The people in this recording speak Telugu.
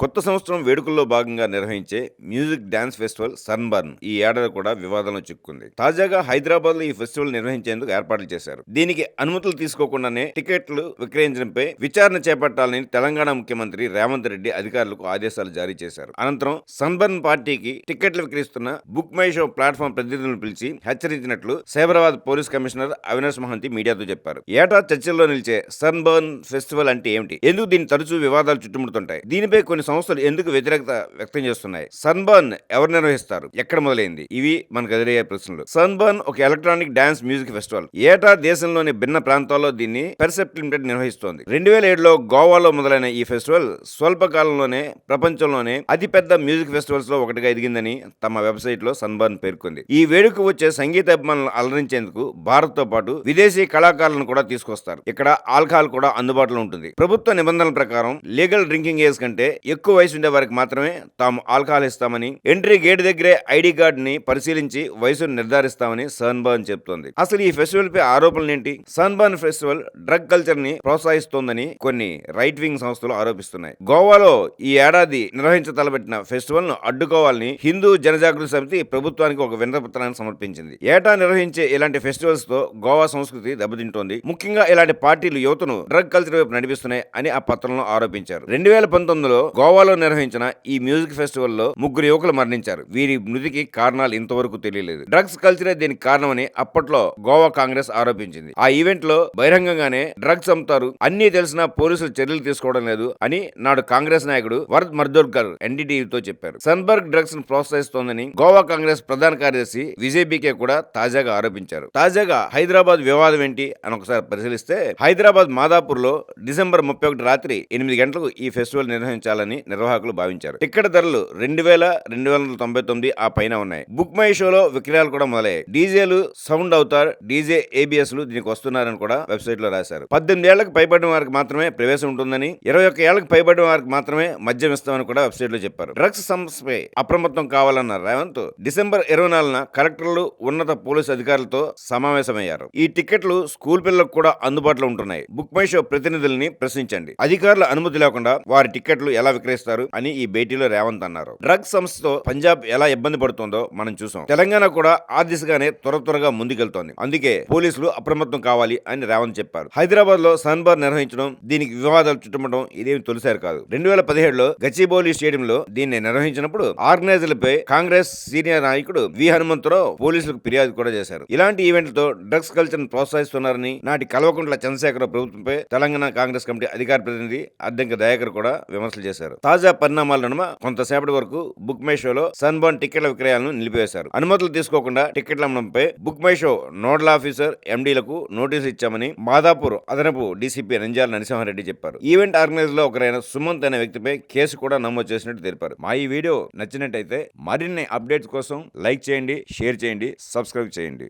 కొత్త సంవత్సరం వేడుకల్లో భాగంగా నిర్వహించే మ్యూజిక్ డాన్స్ ఫెస్టివల్ సన్బర్న్ ఈ ఏడాది కూడా వివాదంలో చిక్కుంది తాజాగా హైదరాబాద్లో ఈ ఫెస్టివల్ నిర్వహించేందుకు ఏర్పాట్లు చేశారు. దీనికి అనుమతులు తీసుకోకుండానే టికెట్లు విక్రయించడంపై విచారణ చేపట్టాలని తెలంగాణ ముఖ్యమంత్రి రేవంత్ రెడ్డి అధికారులకు ఆదేశాలు జారీ చేశారు. అనంతరం సన్బర్న్ పార్టీకి టికెట్లు విక్రయిస్తున్న బుక్ మై షో ప్లాట్ఫామ్ ప్రతినిధులను పిలిచి హెచ్చరించినట్లు సైబరాబాద్ పోలీస్ కమిషనర్ అవినాష్ మహంతి మీడియాతో చెప్పారు. ఏటా చర్చల్లో నిలిచే సన్బర్న్ ఫెస్టివల్ అంటే ఏమిటి? ఎందుకు దీని తరచూ వివాదాలు చుట్టుముడుతుంటాయి? దీనిపై కొన్ని సంస్థలు ఎందుకు వ్యతిరేకత వ్యక్తం చేస్తున్నాయి? సన్బర్న్ ఎవరు నిర్వహిస్తారు? ఎక్కడ మొదలైంది? ఇవి మనకు ఎదురయ్యే ప్రశ్నలు. సన్బర్న్ ఒక ఎలక్ట్రానిక్ డాన్స్ మ్యూజిక్ ఫెస్టివల్. ఏటా దేశంలోని భిన్న ప్రాంతాల్లో దీన్ని పెర్సెప్ట్ లిమిటెడ్ నిర్వహిస్తోంది. రెండు వేల ఏడులో గోవాలో మొదలైన ఈ ఫెస్టివల్ స్వల్పకాలంలోనే ప్రపంచంలోనే అతిపెద్ద మ్యూజిక్ ఫెస్టివల్స్లో ఒకటిగా ఎదిగిందని తమ వెబ్సైట్లో సన్బర్న్ పేర్కొంది. ఈ వేడుక వచ్చే సంగీత అభిమానులను అలరించేందుకు భారత్తో పాటు విదేశీ కళాకారులను కూడా తీసుకొస్తారు. ఇక్కడ ఆల్కహాల్ కూడా అందుబాటులో ఉంటుంది. ప్రభుత్వ నిబంధనల ప్రకారం లీగల్ డ్రింకింగ్ ఏజ్ కంటే ఎక్కువ వయసు ఉండే వారికి మాత్రమే తాము ఆల్కహాల్ ఇస్తామని ఎంట్రీ గేట్ దగ్గరే ఐడి కార్డ్ని పరిశీలించి వయసును నిర్ధారిస్తామని సన్బర్న్ చెప్తోంది. అసలు ఈ ఫెస్టివల్ పై ఆరోపణలు ఏంటి? సన్బర్న్ ఫెస్టివల్ డ్రగ్ కల్చర్ని ప్రోత్సహిస్తోందని కొన్ని రైట్ వింగ్ సంస్థలు ఆరోపిస్తున్నాయి. గోవాలో ఈ ఏడాది నిర్వహించ తలపెట్టిన ఫెస్టివల్ను అడ్డుకోవాలని హిందూ జనజాగృతి సమితి ప్రభుత్వానికి ఒక వినపత్రాన్ని సమర్పించింది. ఏటా నిర్వహించే ఇలాంటి ఫెస్టివల్స్తో గోవా సంస్కృతి దెబ్బతింటోంది. ముఖ్యంగా ఇలాంటి పార్టీలు యువతను డ్రగ్ కల్చర్ వైపు నడిపిస్తున్నాయి అని ఆ పత్రంలో ఆరోపించారు. రెండు వేల పంతొమ్మిదిలో గోవాలో నిర్వహించిన ఈ మ్యూజిక్ ఫెస్టివల్లో ముగ్గురు యువకులు మరణించారు. వీరి మృతికి కారణాలు ఇంతవరకు తెలియలేదు. డ్రగ్స్ కల్చరే దీనికి కారణమని అప్పట్లో గోవా కాంగ్రెస్ ఆరోపించింది. ఆ ఈవెంట్లో బహిరంగంగానే డ్రగ్స్ అమ్ముతారు. అన్ని తెలిసినా పోలీసులు చర్యలు తీసుకోవడం లేదు అని నాడు కాంగ్రెస్ నాయకుడు వరద్ మర్దోర్కర్ ఎన్డీటీవీతో చెప్పారు. సన్బర్గ్ డ్రగ్స్ను ప్రోత్సహిస్తోందని గోవా కాంగ్రెస్ ప్రధాన కార్యదర్శి విజయ్ బీకే కూడా తాజాగా ఆరోపించారు. తాజాగా హైదరాబాద్ వివాదం ఏంటి అని ఒకసారి పరిశీలిస్తే హైదరాబాద్ మాదాపూర్లో డిసెంబర్ ముప్పై ఒకటి రాత్రి ఎనిమిది గంటలకు ఈ ఫెస్టివల్ నిర్వహించాలని నిర్వాహకులు భావించారు. టికెట్ ధరలు రెండు వేల రెండు వేల తొంభై తొమ్మిది ఆ పైన ఉన్నాయి. బుక్ మై షోలో విక్రయాలు కూడా మొదలయ్యాయి. డీజేలు సౌండ్ అవుతారు. డీజే ఏబిఎస్లు దీనికి వస్తున్నారని కూడా వెబ్సైట్లో రాశారు. పద్దెనిమిది ఏళ్ళకు పైబడిన వారికి మాత్రమే ప్రవేశం ఉంటుందని ఇరవై ఒక్క ఏళ్ళకు పైబడిన వారికి మాత్రమే మద్యం ఇస్తామని కూడా వెబ్సైట్లో చెప్పారు. డ్రగ్స్ సంస్థపై అప్రమత్తం కావాలన్న రేవంత్ డిసెంబర్ ఇరవై నాలుగున కలెక్టర్లు ఉన్నత పోలీసు అధికారులతో సమావేశమయ్యారు. ఈ టికెట్లు స్కూల్ పిల్లలకు కూడా అందుబాటులో ఉంటున్నాయి. బుక్ మై షో ప్రతినిధుల్ని ప్రశ్నించండి. అధికారుల అనుమతి లేకుండా వారి టికెట్లు ఎలా విక్రయిస్తారు అని ఈ భేటీలో రేవంత్ అన్నారు. డ్రగ్స్ సంస్థతో పంజాబ్ ఎలా ఇబ్బంది పడుతుందో మనం చూసాం. తెలంగాణ కూడా ఆ దిశగానే త్వర త్వరగా ముందుకెళ్తోంది. అందుకే పోలీసులు అప్రమత్తం కావాలి అని రేవంత్ చెప్పారు. హైదరాబాద్లో సన్బార్ నిర్వహించడం దీనికి వివాదాలు చుట్టుముట్టడం ఇదేమి తొలిసారి కాదు. రెండు వేల పదిహేడులో గచ్చిబౌలి స్టేడియంలో దీన్ని నిర్వహించినప్పుడు ఆర్గనైజర్లపై కాంగ్రెస్ సీనియర్ నాయకుడు వి హనుమంతరావు పోలీసులకు ఫిర్యాదు కూడా చేశారు. ఇలాంటి ఈవెంట్లతో డ్రగ్స్ కల్చర్ను ప్రోత్సహిస్తున్నారని నాటి కల్వకుంట్ల చంద్రశేఖర ప్రభుత్వంపై తెలంగాణ కాంగ్రెస్ కమిటీ అధికార ప్రతినిధి అద్దెంక దయాకర్ కూడా విమర్శలు చేశారు. తాజా పరిణామాల నడుమ కొంతసేపటి వరకు బుక్ మై షోలో సన్బర్న్ టికెట్ల విక్రయాలను నిలిపివేశారు. అనుమతులు తీసుకోకుండా టికెట్ల అమ్మడంపై book my show nodal officer ఎండీలకు నోటీసులు ఇచ్చామని మాదాపూర్ అదనపు డీసీపీ నంజాల నరసింహారెడ్డి చెప్పారు. ఈవెంట్ ఆర్గనైజర్లో ఒకరైన సుమంత్ అనే వ్యక్తిపై కేసు కూడా నమోదు చేసినట్టు తెలిపారు. మా ఈ వీడియో నచ్చినట్టయితే మరిన్ని అప్డేట్స్ కోసం లైక్ చేయండి షేర్ చేయండి సబ్స్క్రైబ్ చేయండి.